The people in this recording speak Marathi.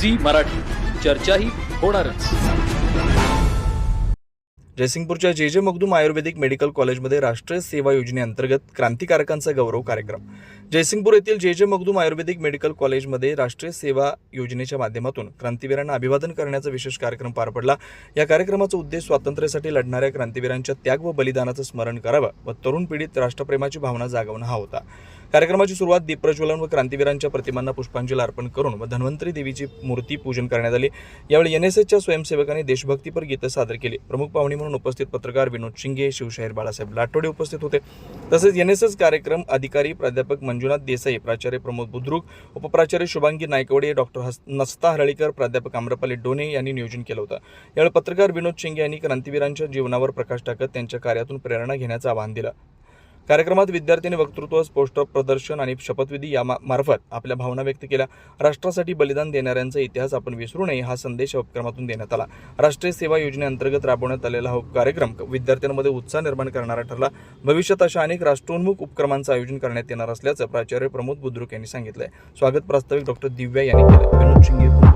झी मराठी. चर्चाही होणारच. जयसिंगपूरच्या जे जे मगदूम आयुर्वेदिक मेडिकल कॉलेजमध्ये राष्ट्रीय सेवा योजनेअंतर्गत क्रांतिकारकांचा गौरव कार्यक्रम. जयसिंगपूर येथील जे जे मगदूम आयुर्वेदिक मेडिकल कॉलेजमध्ये राष्ट्रीय सेवा योजनेच्या माध्यमातून क्रांतीवीरांना अभिवादन करण्याचा विशेष कार्यक्रम पार पडला. या कार्यक्रमाचा उद्देश स्वातंत्र्यासाठी लढणाऱ्या क्रांतीवीरांच्या त्याग व बलिदानाचं स्मरण करावं व तरुण पिढीत राष्ट्रप्रेमाची भावना जागवणं हा होता. कार्यक्रमाची सुरुवात दीपप्रज्वलन व क्रांतीवीरांच्या प्रतिमांना पुष्पांजली अर्पण करून व धन्वंतरी देवीची मूर्ती पूजन करण्यात आली. यावेळी एन एस एसच्या स्वयंसेवकांनी देशभक्तीपर गीतं सादर केली. प्रमुख पाहुणे म्हणून उपस्थित पत्रकार विनोद शिंगे शिवशाहीर बाळासाहेब लाटोडे उपस्थित होते. तसेच एन एस एस कार्यक्रम अधिकारी प्राध्यापक मंजुनाथ देसाई प्राचार्य प्रमोद बुद्रुक उपप्राचार्य शुभांगी नायकवडे डॉक्टर नस्ता हरळीकर प्राध्यापक आम्रपाली डोने यांनी नियोजन केलं होतं. यावेळी पत्रकार विनोद शिंगे यांनी क्रांतीवीरांच्या जीवनावर प्रकाश टाकत त्यांच्या कार्यातून प्रेरणा घेण्याचं आवाहन दिलं. कार्यक्रमात विद्यार्थ्यांनी वक्तृत्व पोस्टर प्रदर्शन आणि शपथविधी या मार्फत आपल्या भावना व्यक्त केल्या. राष्ट्रासाठी बलिदान देणाऱ्यांचा इतिहास आपण विसरू नये हा संदेश या उपक्रमातून देण्यात आला. राष्ट्रीय सेवा योजनेअंतर्गत राबवण्यात आलेला हा कार्यक्रम विद्यार्थ्यांमध्ये उत्साह निर्माण करणारा ठरला. भविष्यात अशा अनेक राष्ट्रोन्मुख उपक्रमांचं आयोजन करण्यात येणार असल्याचं प्राचार्य प्रमोद बुद्रुक यांनी सांगितलं स्वागत प्रास्ताविक डॉक्टर दिव्या यांनी केलं. विनोद शिंगे